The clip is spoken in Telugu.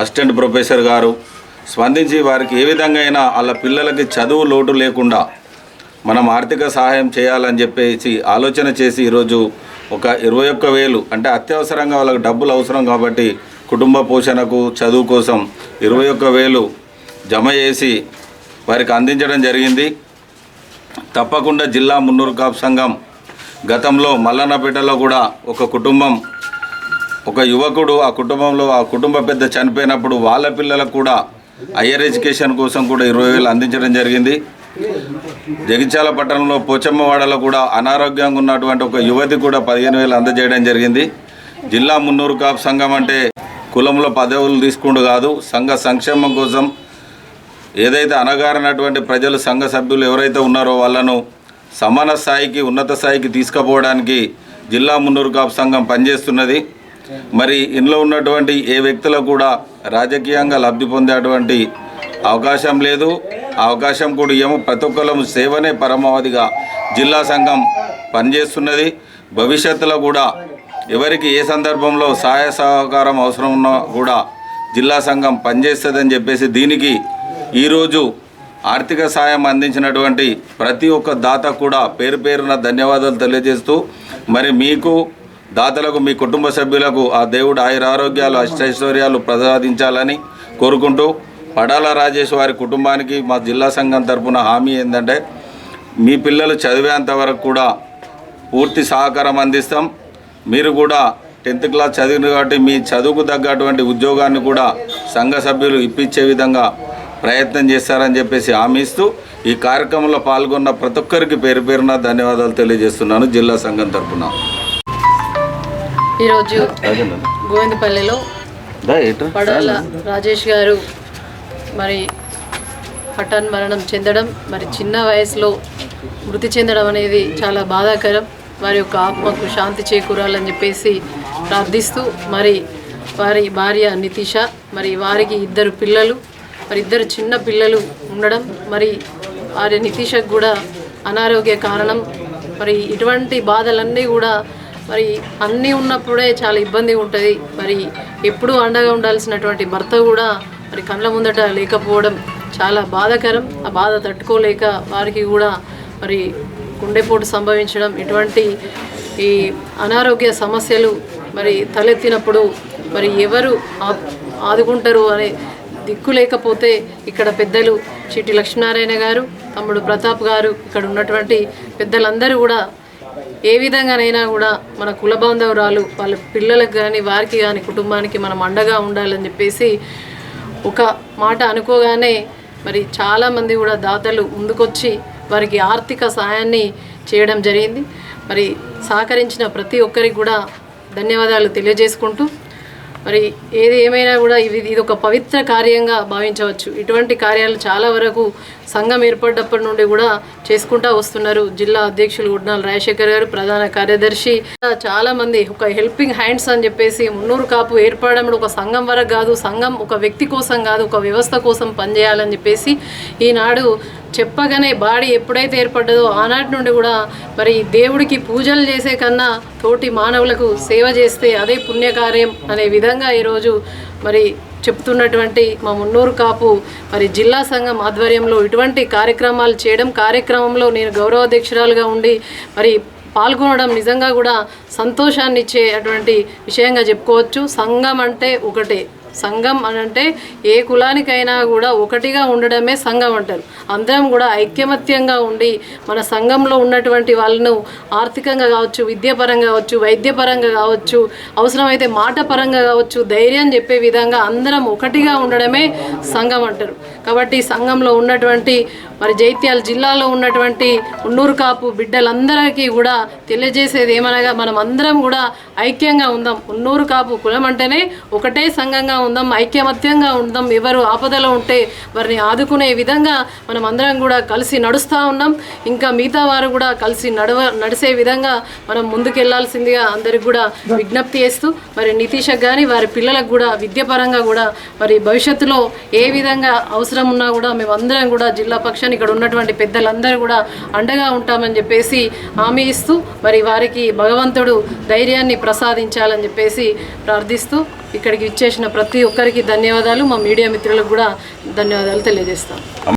అసిస్టెంట్ ప్రొఫెసర్ గారు స్పందించి వారికి ఏ విధంగా అయినా వాళ్ళ పిల్లలకి చదువు లోటు లేకుండా మనం ఆర్థిక సహాయం చేయాలని చెప్పేసి ఆలోచన చేసి ఈరోజు ఒక ఇరవై ఒక్క వేలు అంటే అత్యవసరంగా వాళ్ళకి డబ్బులు అవసరం కాబట్టి కుటుంబ పోషణకు చదువు కోసం ఇరవై ఒక్క వేలు జమ చేసి వారికి అందించడం జరిగింది. తప్పకుండా జిల్లా మున్నూరు కాపు సంఘం గతంలో మల్లన్నపేటలో కూడా ఒక కుటుంబం ఒక యువకుడు ఆ కుటుంబంలో ఆ కుటుంబ పెద్ద చనిపోయినప్పుడు వాళ్ళ పిల్లలకు కూడా హయ్యర్ ఎడ్యుకేషన్ కోసం కూడా ఇరవై వేలు అందించడం జరిగింది. జగిత్యాల పట్టణంలో పోచమ్మవాడలో కూడా అనారోగ్యంగా ఉన్నటువంటి ఒక యువతి కూడా పదిహేను వేలు అందజేయడం జరిగింది. జిల్లా మున్నూరు కాపు సంఘం అంటే కులంలో పదవులు తీసుకుంటూ కాదు సంఘ సంక్షేమం కోసం ఏదైతే అనగారినటువంటి ప్రజలు సంఘ సభ్యులు ఎవరైతే ఉన్నారో వాళ్ళను సమాన స్థాయికి ఉన్నత స్థాయికి తీసుకుపోవడానికి జిల్లా మున్నూరు కాపు సంఘం పనిచేస్తున్నది. మరి ఇందులో ఉన్నటువంటి ఏ వ్యక్తులకు కూడా రాజకీయంగా లబ్ధి పొందేటువంటి అవకాశం లేదు. అవకాశం కూడా ఏమో ప్రతి ఒక్కరం సేవనే పరమావధిగా జిల్లా సంఘం పనిచేస్తున్నది. భవిష్యత్తులో కూడా ఎవరికి ఏ సందర్భంలో సహాయ సహకారం అవసరం ఉన్నా కూడా జిల్లా సంఘం పనిచేస్తుందని చెప్పేసి దీనికి ఈరోజు ఆర్థిక సాయం అందించినటువంటి ప్రతి ఒక్క దాత కూడా పేరు పేరున ధన్యవాదాలు తెలియజేస్తూ మరి మీకు దాతలకు మీ కుటుంబ సభ్యులకు ఆ దేవుడు ఆయుర ఆరోగ్యాలు అష్టైశ్వర్యాలు ప్రసాదించాలని కోరుకుంటూ పడాల రాజేష్ వారి కుటుంబానికి మా జిల్లా సంఘం తరపున హామీ ఏంటంటే మీ పిల్లలు చదివేంత వరకు కూడా పూర్తి సహకారం అందిస్తాం. మీరు కూడా టెన్త్ క్లాస్ చదివిన కాబట్టి మీ చదువుకు తగ్గటువంటి ఉద్యోగాన్ని కూడా సంఘ సభ్యులు ఇప్పించే విధంగా ప్రయత్నం చేస్తారని చెప్పేసి హామీ ఇస్తూ ఈ కార్యక్రమంలో పాల్గొన్న ప్రతి ఒక్కరికి పేరు పేరున ధన్యవాదాలు తెలియజేస్తున్నాను జిల్లా సంఘం తరఫున ఈరోజు గోవిందపల్లిలో పడాల రాజేష్ గారు మరి హఠాన్ మరణం చెందడం మరి చిన్న వయసులో మృతి చెందడం అనేది చాలా బాధాకరం. వారి యొక్క ఆత్మకు శాంతి చేకూరాలని చెప్పేసి ప్రార్థిస్తూ మరి వారి భార్య నితీష మరి వారికి ఇద్దరు పిల్లలు మరి ఇద్దరు చిన్న పిల్లలు ఉండడం మరి వారి నితీషకు కూడా అనారోగ్య కారణం మరి ఇటువంటి బాధలన్నీ కూడా మరి అన్నీ ఉన్నప్పుడే చాలా ఇబ్బంది ఉంటుంది. మరి ఎప్పుడూ అండగా ఉండాల్సినటువంటి భర్త కూడా మరి కళ్ళ ముందట లేకపోవడం చాలా బాధాకరం. ఆ బాధ తట్టుకోలేక వారికి కూడా మరి గుండెపోటు సంభవించడం ఇటువంటి ఈ అనారోగ్య సమస్యలు మరి తలెత్తినప్పుడు మరి ఎవరు ఆ- ఆదుకుంటారు అనే దిక్కు లేకపోతే ఇక్కడ పెద్దలు చిట్టి లక్ష్మీనారాయణ గారు తమ్ముడు ప్రతాప్ గారు ఇక్కడ ఉన్నటువంటి పెద్దలందరూ కూడా ఏ విధంగానైనా కూడా మన కుల బాంధవరాలు వాళ్ళ పిల్లలకు కానీ వారికి కానీ కుటుంబానికి మనం అండగా ఉండాలని చెప్పేసి ఒక మాట అనుకోగానే మరి చాలామంది కూడా దాతలు ముందుకొచ్చి వారికి ఆర్థిక సహాయాన్ని చేయడం జరిగింది. మరి సహకరించిన ప్రతి ఒక్కరికి కూడా ధన్యవాదాలు తెలియజేసుకుంటూ మరి ఏది ఏమైనా కూడా ఇది ఇది ఒక పవిత్ర కార్యంగా భావించవచ్చు. ఇటువంటి కార్యాలు చాలా వరకు సంఘం ఏర్పడ్డప్పటి నుండి కూడా చేసుకుంటా వస్తున్నారు. జిల్లా అధ్యక్షులు గుడ్నాల్ రాజశేఖర్ గారు ప్రధాన కార్యదర్శి. చాలా మంది ఒక హెల్పింగ్ హ్యాండ్స్ అని చెప్పేసి మున్నూరు కాపు ఏర్పడడం ఒక సంఘం వరకు కాదు సంఘం ఒక వ్యక్తి కోసం కాదు ఒక వ్యవస్థ కోసం పనిచేయాలని చెప్పేసి ఈనాడు చెప్పగానే బాడీ ఎప్పుడైతే ఏర్పడ్డదో ఆనాటి నుండి కూడా మరి దేవుడికి పూజలు చేసే కన్నా తోటి మానవులకు సేవ చేస్తే అదే పుణ్యకార్యం అనే విధంగా ఈరోజు మరి చెప్తున్నటువంటి మా మున్నూరు కాపు మరి జిల్లా సంఘం ఆధ్వర్యంలో ఇటువంటి కార్యక్రమాలు చేయడం కార్యక్రమంలో నేను గౌరవాధ్యక్షురాలుగా ఉండి మరి పాల్గొనడం నిజంగా కూడా సంతోషాన్ని ఇచ్చే అటువంటి విషయంగా చెప్పుకోవచ్చు. సంఘం అంటే ఒకటే. సంఘం అని అంటే ఏ కులానికైనా కూడా ఒకటిగా ఉండడమే సంఘం అంటారు. అందరం కూడా ఐక్యమత్యంగా ఉండి మన సంఘంలో ఉన్నటువంటి వాళ్ళను ఆర్థికంగా కావచ్చు విద్యాపరంగా కావచ్చు వైద్యపరంగా కావచ్చు అవసరమైతే మాట పరంగా కావచ్చు ధైర్యం చెప్పే విధంగా అందరం ఒకటిగా ఉండడమే సంఘం అంటారు. కాబట్టి సంఘంలో ఉన్నటువంటి మరి జైత్యాల జిల్లాలో ఉన్నటువంటి ఉన్నూరు కాపు బిడ్డలందరికీ కూడా తెలియజేసేది ఏమనగా మనం అందరం కూడా ఐక్యంగా ఉందాం. ఉన్నూరు కాపు కులం అంటేనే ఒకటే సంఘంగా ఉందాం ఐక్యమత్యంగా ఉందాం. ఎవరు ఆపదలో ఉంటే వారిని ఆదుకునే విధంగా మనం అందరం కూడా కలిసి నడుస్తూ ఉన్నాం. ఇంకా మిగతా వారు కూడా కలిసి నడవ నడిసే విధంగా మనం ముందుకెళ్ళాల్సిందిగా అందరికి కూడా విజ్ఞప్తి చేస్తూ మరి నితీషకు కానీ వారి పిల్లలకు కూడా విద్యపరంగా కూడా మరి భవిష్యత్తులో ఏ విధంగా అవసరం అవసరం ఉన్నా కూడా మేమందరం కూడా జిల్లా పక్షాన్ని ఇక్కడ ఉన్నటువంటి పెద్దలందరూ కూడా అండగా ఉంటామని చెప్పేసి హామీ ఇస్తూ మరి వారికి భగవంతుడు ధైర్యాన్ని ప్రసాదించాలని చెప్పేసి ప్రార్థిస్తూ ఇక్కడికి ఇచ్చేసిన ప్రతి ఒక్కరికి ధన్యవాదాలు. మా మీడియా మిత్రులకు కూడా ధన్యవాదాలు తెలియజేస్తాం.